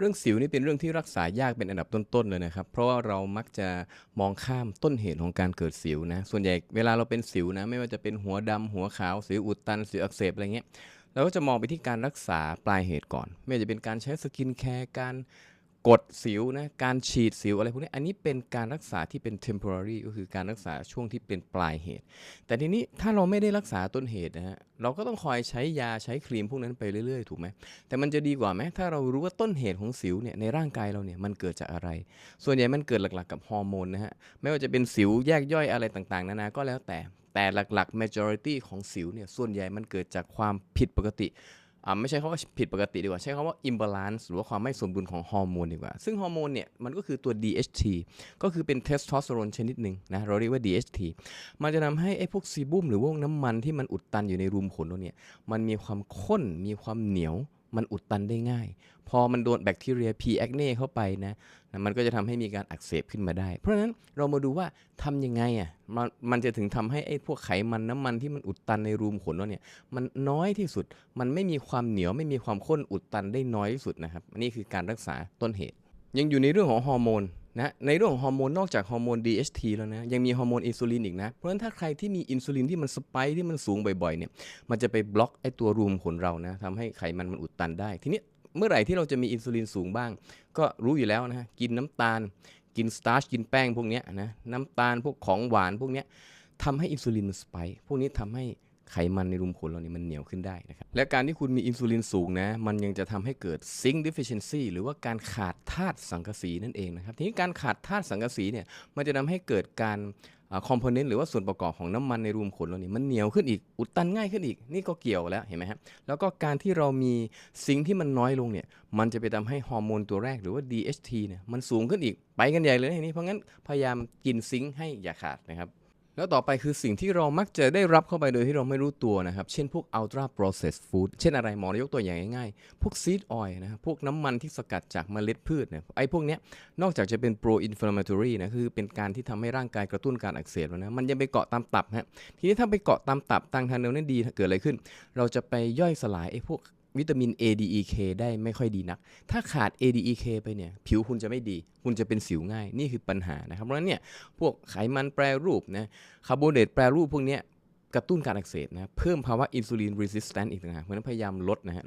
เรื่องสิวนี่เป็นเรื่องที่รักษายากเป็นอันดับต้นๆเลยนะครับ เพราะว่าเรามักจะมองข้ามต้นเหตุของการเกิดสิวนะ ส่วนใหญ่เวลาเราเป็นสิวนะ ไม่ว่าจะเป็นหัวดำหัวขาว สิวอุดตัน สิวอักเสบอะไรเงี้ย เราก็จะมองไปที่การรักษาปลายเหตุก่อน ไม่ว่าจะเป็นการใช้สกินแคร์ การ กดสิวนะการฉีดสิวอะไรพวกนี้อันนี้เป็นการรักษาที่เป็น temporary ก็คือการรักษาช่วงที่เป็นปลายเหตุ แต่ทีนี้ถ้าเราไม่ได้รักษาต้นเหตุนะฮะเราก็ต้องคอยใช้ยาใช้ครีมพวกนั้นไปเรื่อยๆ ถูกไหมแต่มันจะดีกว่าไหมถ้าเรารู้ว่าต้นเหตุของสิวเนี่ยในร่างกายเราเนี่ยมันเกิดจากอะไร ส่วนใหญ่มันเกิดหลักๆ กับฮอร์โมนนะฮะไม่ว่าจะเป็นสิวแยกย่อยอะไรต่างๆนานาก็แล้วแต่แต่หลักๆ majority ของสิวเนี่ยส่วนใหญ่มันเกิดจากความผิดปกติ อ่าไม่ใช่คำว่าผิดปกติดีกว่าใช้คำว่า imbalance หรือว่าความไม่สมดุลของฮอร์โมนดีกว่า ซึ่งฮอร์โมนเนี่ยมันก็คือตัว DHT ก็คือเป็นเทสโทสเตอโรนชนิดหนึ่งนะเราเรียกว่า DHT มันจะทำให้ไอ้พวกซีบุมหรือพวกน้ำมันที่มันอุดตันอยู่ในรูมขนเราเนี่ยมันมีความข้นมีความเหนียว มันอุดตันได้ง่าย พอมันโดนแบคทีเรีย P. acne เข้าไปนะมันก็จะทำให้มีการอักเสบขึ้นมาได้ เพราะฉะนั้นเรามาดูว่าทำยังไงอะมันมันจะถึงทำให้ไอ้พวกไขมันน้ำมันที่มันอุดตันในรูมขนเราเนี่ยมันน้อยที่สุดมันไม่มีความเหนียวไม่มีความข้นอุดตันได้น้อยที่สุดนะครับนี่คือการรักษาต้นเหตุ ยังอยู่ในเรื่องของฮอร์โมน นะในเรื่องของฮอร์โมนนอกจากฮอร์โมน DHT แล้วนะยังมีฮอร์โมนอินซูลินอีกนะ เพราะฉะนั้นถ้าใครที่มีอินซูลินที่มันสไปที่มันสูงบ่อยๆเนี่ยมันจะไปบล็อกไอ้ตัวรูมขนเรานะทำให้ไขมันมันอุดตันได้ ทีนี้เมื่อไหร่ที่เราจะมีอินซูลินสูงบ้าง ก็รู้อยู่แล้วนะฮะกินน้ำตาล กินสตาร์ชกินแป้งพวกเนี้ยนะน้ำตาลพวกของหวานพวกเนี้ยทำให้อินซูลินมันสไปพวกนี้ทำให้ ไขมันในรูมขนเราเนี่ยมันเหนียวขึ้นได้นะครับ และการที่คุณมีอินซูลินสูงนะ มันยังจะทำให้เกิดซิงค์ deficiency หรือว่าการขาดธาตุสังกะสีนั่นเองนะครับ ทีนี้การขาดธาตุสังกะสีเนี่ย มันจะทำให้เกิดการคอมโพเนนต์หรือว่าส่วนประกอบของน้ำมันในรูมขนเราเนี่ยมันเหนียวขึ้นอีก อุดตันง่ายขึ้นอีก นี่ก็เกี่ยวแล้วเห็นไหมครับแล้วก็การที่เรามีซิงค์ที่มันน้อยลงเนี่ย มันจะไปทำให้ฮอร์โมนตัวแรกหรือว่า DHT เนี่ย มันสูงขึ้นอีก ไปกันใหญ่เลยทีนี้ เพราะงั้นพยายามกินซิงค์ให้อย่าขาดนะครับ แล้วต่อไปคือสิ่งที่เรามักจะได้รับเข้าไปโดยที่เราไม่รู้ตัวนะครับ เช่นพวก ultra processed food เช่นอะไรหมอยกตัวอย่างง่ายๆ พวก seed oil นะครับพวกน้ำมันที่สกัดจากเมล็ดพืชเนี่ยไอ้พวกเนี้ยนอกจากจะเป็น pro inflammatory นะคือเป็นการที่ทำให้ร่างกายกระตุ้นการอักเสบแล้วนะมันยังไปเกาะตามตับฮะทีนี้ถ้าไปเกาะตามตับทางทางเดินนั่นดีเกิดอะไรขึ้น เราจะไปย่อยสลายไอ้พวก วิตามิน A D E K ได้ไม่ค่อยดีนัก ถ้าขาด A D E K ไปเนี่ย ผิวคุณจะไม่ดี คุณจะเป็นสิวง่าย นี่คือปัญหานะครับ เพราะฉะนั้นเนี่ย พวกไขมันแปรรูปนะ คาร์โบไฮเดรตแปรรูปพวกเนี้ยกระตุ้นการอักเสบนะ เพิ่มภาวะอินซูลินรีสิสแตนต์อีกต่างหากเพราะฉะนั้นพยายามลดนะฮะ